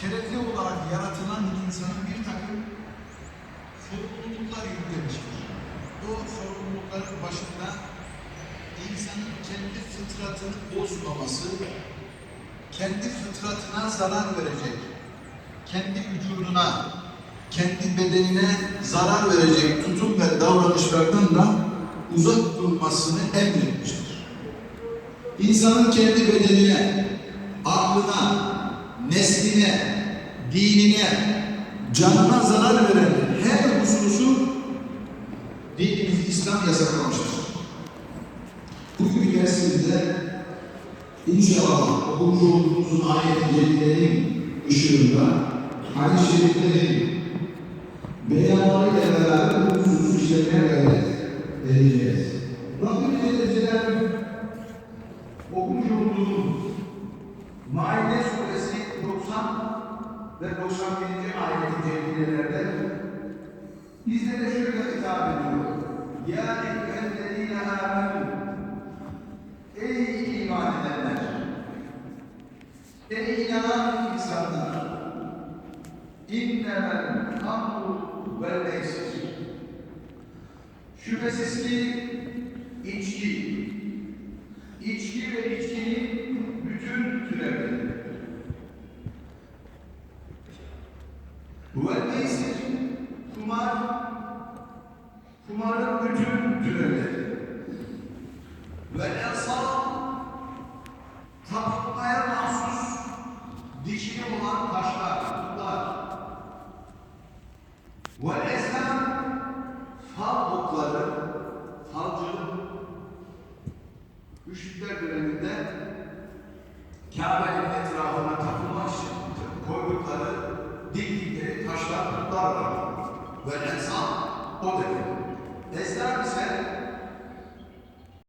şerefli olarak yaratılan insanın bir takım sorumluluklar yüklemiştir. Bu sorumlulukların başında insanın kendi fıtratını bozmaması, kendi fıtratına zarar verecek, kendi vücuduna, kendi bedenine zarar verecek tutum ve davranışlardan da uzak durmasını emretmiştir. İnsanın kendi bedenine, aklına, nesline, dinine, canına zarar veren her hususu dinimiz İslam yasaklamıştır. Bugünkü dersimizde inşallah okumuş olduğumuz ayet-i ışığında hadis-i şeriflerin beyanlarıyla beraber bu hususu işlemeye gayret edeceğiz. Rabbim Celle Celaluhu okumuş olduğumuz Maide suresi 90 ve 91. ayet-i celimelerde bizlere şöyle hitap ediyor. Ya eyyühellezine amenu Ey iman edenler! Ey inanan insanlar! İnnemel hamru vel meysir. Şüphesiz ki içki ve içkinin bütün türevleri. Vel meysir, kumar, kumarın bütün türevleri. Ve ensar, tapınmaya mahsus dişili olan taşlar, putlar. Ve esnaf, fal okları, falcılık, Müşrikler döneminde Kabe'nin Böyle insan o demek. Testler